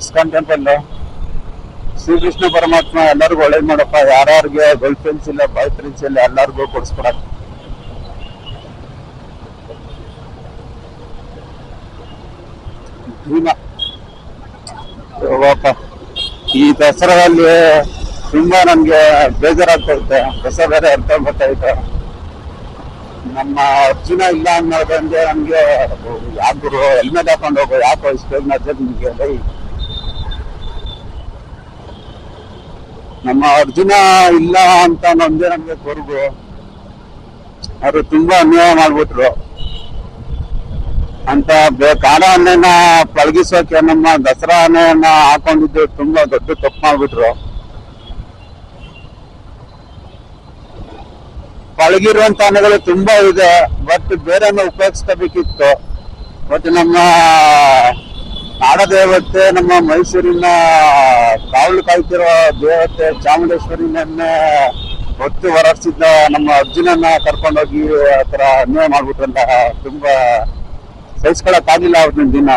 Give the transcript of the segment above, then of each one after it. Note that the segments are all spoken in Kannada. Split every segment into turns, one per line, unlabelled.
ಇಸ್ಕಾನ್ ಟೆಂಪಲ್ ಶ್ರೀಕೃಷ್ಣ ಪರಮಾತ್ಮ ಎಲ್ಲರಿಗೂ ಒಳ್ಳೇದು ಮಾಡಪ್ಪ. ಯಾರ್ಯಾರಿಗೆ ಗರ್ಲ್ ಫ್ರೆಂಡ್ಸ್ ಇಲ್ಲ ಬಾಯ್ ಫ್ರೆಂಡ್ಸ್ ಇಲ್ಲ, ಎಲ್ಲರಿಗೂ ಹೋಗಪ್ಪ ಈ ದಸರಾದಲ್ಲಿ ತುಂಬಾ ನಂಗೆ ಬೇಜಾರಾಗ್ತಾ ಇತ್ತು ದಸರಾ ಬೇರೆ ಅರ್ಥ ಗೊತ್ತಾಯ್ತು ನಮ್ಮ ಅರ್ಜುನ ಇಲ್ಲ ಅನ್ನೋದಂಗೆ ನಮ್ಗೆ ಯಾಕೆ ಹೆಲ್ಮೆಟ್ ಹಾಕೊಂಡು ಹೋಗೋ, ಯಾಕೆ ನಿಮ್ಗೆ. ನಮ್ಮ ಅರ್ಜುನ ಇಲ್ಲ ಅಂತ ಒಂದೇ ನಮ್ಗೆ ಕೊರಗು ಅವರು ತುಂಬಾ ಅನ್ಯಾಯ ಮಾಡ್ಬಿಟ್ರು. ಅಂತ ಕಾಲವನ್ನ ಪಳಗಿಸೋಕೆ ನಮ್ಮ ದಸರಾ ಆನೆಯನ್ನ ಹಾಕೊಂಡಿದ್ದು ತುಂಬಾ ದೊಡ್ಡ ತಪ್ಪು ಮಾಡ್ಬಿಟ್ರು. ಪಳಗಿರುವಂತ ಅನ್ನಗಳು ತುಂಬಾ ಇದೆ ಬಟ್ ಬೇರೆನ ಉಪಯೋಗಿಸ್ಕೋಬೇಕಿತ್ತು. ಬಟ್ ನಮ್ಮ ನಾಡದೇವತೆ ನಮ್ಮ ಮೈಸೂರಿನ, ಕಾವಲು ಕಾಯ್ತಿರೋ ದೇವತೆ ಚಾಮುಂಡೇಶ್ವರಿನನ್ನೇ ಹೊತ್ತು ಹೊರಡಿಸಿದ್ದ ನಮ್ಮ ಅರ್ಜುನನ್ನ ಕರ್ಕೊಂಡೋಗಿ ಆತರ ಅನ್ಯಾಯ ಮಾಡ್ಬಿಟ್ರಂತ ತುಂಬಾ ಸಹಿಸ್ಕೊಳಕ್ ಆಗಿಲ್ಲ ಅವತ್ತಿನ ದಿನ.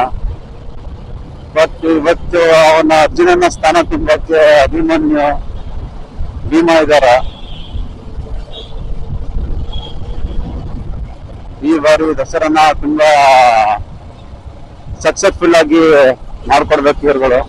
ಇವತ್ತು ಇವತ್ತು ಅವನ ಅರ್ಜುನನ ಸ್ಥಾನ ತುಂಬಕ್ಕೆ ಅಭಿಮನ್ಯು ಭೀಮಾ ಇದಾರ. ಈ ಬಾರಿ ದಸರಾನ ತುಂಬಾ ಸಕ್ಸಸ್ಫುಲ್ ಆಗಿ ಮಾಡ್ಕೊಡ್ಬೇಕು ಇವ್ರುಗಳು.